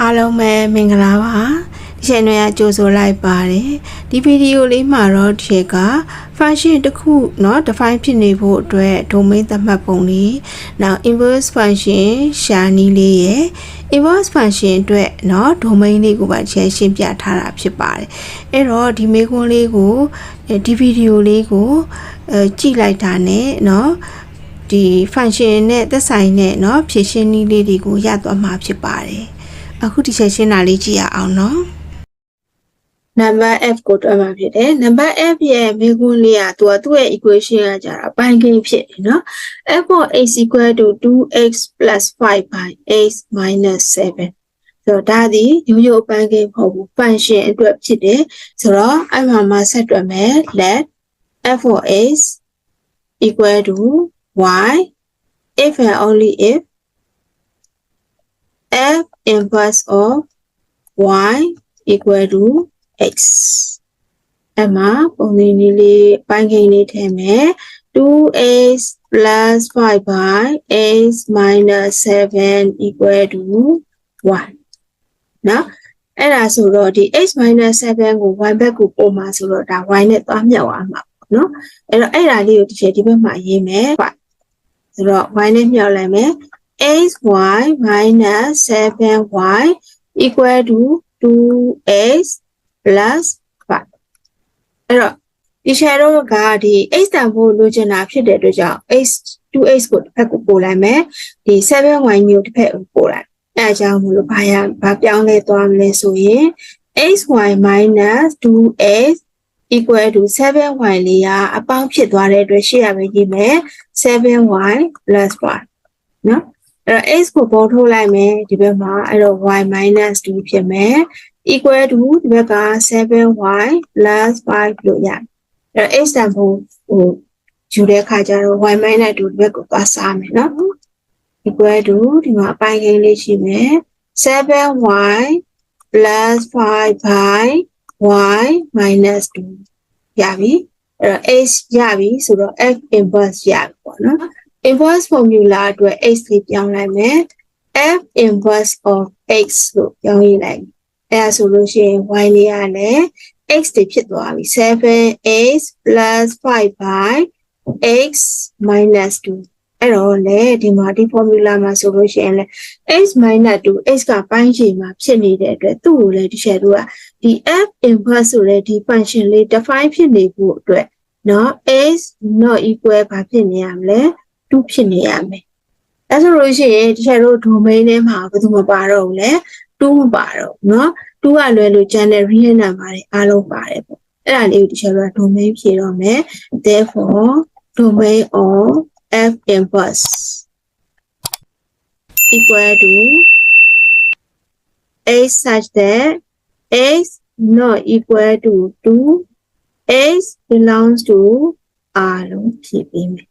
အားလုံးပဲမင်္ဂလာပါဒီချန်နယ်ကကြိုဆိုလိုက်ပါတယ်ဒီဗီဒီယိုလေးမှာတော့ဒီက function တစ်ခုเนาะ define ဖြစ်နေဖို့အတွက် domain သတ်မှတ်ပုံလေးနောက် inverse function ရှာနီးလေးရယ် inverse function အတွက်เนาะ domain လေးကိုပါချက်ရှင်းပြထားတာဖြစ်ပါတယ်အဲ့တော့ဒီမေးခွန်းလေးကိုဒီဗီဒီယိုလေးကိုအဲကြည့်လိုက်တာနဲ့เนาะဒီ function နဲ့သက်ဆိုင်တဲ့เนาะဖြည့်ရှင်းနည်းလေးတွေကိုရသွားမှာဖြစ်ပါတယ် အခုဒီချက်ရှင်းတာလေးကြည့်ရအောင်နော်နံပါတ် f ကိုတွဲမှာဖြစ်တယ်နံပါတ် f ရဲ့မေခွန်းလေးကသူကသူ့ရဲ့ equation ကကြတာပိုင်းကိန်းဖြစ်တယ်နော် f of a equal to 2x 5 by x 7တော့ဒါသည်ရိုးရိုးအပန်းကိန်းမဟုတ်ဘူးဖန်ရှင်အတွက်ဖြစ်တယ်ဆိုတော့အဲ့မှာမှာဆက်တွက်မယ် let f of x equal to y if and only if f inverse of y equal to x အမပုံစံလေးလေးပိုင်းကိန်းလေးထည့်မယ် 2x plus 5 by x minus 7 equal to 1နော်အဲ့ဒါဆိုတော့ဒီ x minus 7ကို y ဘက်ကိုပို့မှာဆိုတော့ဒါ y နဲ့သွားမြောက်အောင်မှာပေါ့နော်အဲ့တော့အဲ့ဒါလေးကိုတစ်ချက်ဒီဘက်မှာရေးမယ်ဆိုတော့ y နဲ့မြောက်လိုက်မယ် xy minus 7y equal to 2x plus 5အဲ့တော့ဒီ shadow ကဒီ x တန်ဖို့လိုချင်တာဖြစ်တဲ့အတွက်ကြောင့် x 2x ကိုတစ်ဖက်ကိုပို့လိုက်မယ်ဒီ 7y မျိုးတစ်ဖက်ကိုပို့လိုက်အဲအကြောင်းမလို့ဘာရဘာပြောင်းလဲသွားမလဲဆိုရင် xy minus 2x equal to 7y လေးကအပေါင်းဖြစ်သွားတဲ့အတွက်ရှေ့ရမယ်ရေးမယ် 7y plus 1နော် အဲ့တော့ x ကိုပေါ်ထုတ်လိုက်မယ်ဒီဘက်မှာအဲ့တော့ y minus 2ဖြစ်မယ် equal to ဒီဘက်က 7y plus 5လို့ရတယ်အဲ့တော့ x တန်ဖို့ဟိုယူတဲ့ခါကျတော့ y minus 2ဒီဘက်ကိုသွားစားမယ်နော် equal to ဒီမှာအပိုင်းကိန်းလေးရှိမယ် 7y plus 5 by y minus 2ရပြီအဲ့တော့ x ရပြီဆိုတော့ f inverse ရပြီပေါ့နော် inverse formula အတွက် x လေးပြောင်းလိုက်မယ် f inverse of x လို့ပြောင်းရေးလိုက်အဲဒါဆိုလို့ရှိရင် y လေးကလည်း x တွေဖြစ်သွားပြီ 7x plus 5 by x minus 2အဲ့တော့လေဒီမှာဒီ formula မှာဆိုလို့ရှိရင်လေ x minus 2 x ကပိုင်းခြေမှာဖြစ်နေတဲ့အတွက်သူ့ကိုလေဒီချက်တို့ကဒီ f inverse ဆိုတဲ့ဒီ function လေး define ဖြစ်နေဖို့အတွက်เนาะ x not equal ဘာဖြစ်နေရမလဲ 2ဖြစ်နေရမယ်အဲဆိုလို့ရှိရင်ဒီချက်တို့ domain ထဲမှာဘယ်သူမပါတော့ဘူးလေ2မပါတော့ဘူးเนาะ2ကလွယ်လို့ကျန်တဲ့ real number တွေအားလုံးပါတယ်ပေါ့အဲ့ဒါလေးကိုဒီချက်တို့ domain ဖြေတော့မယ် therefore domain of f inverse equal to x such that x not equal to 2 x belongs to r လို့ဖြည့်ပေးမယ်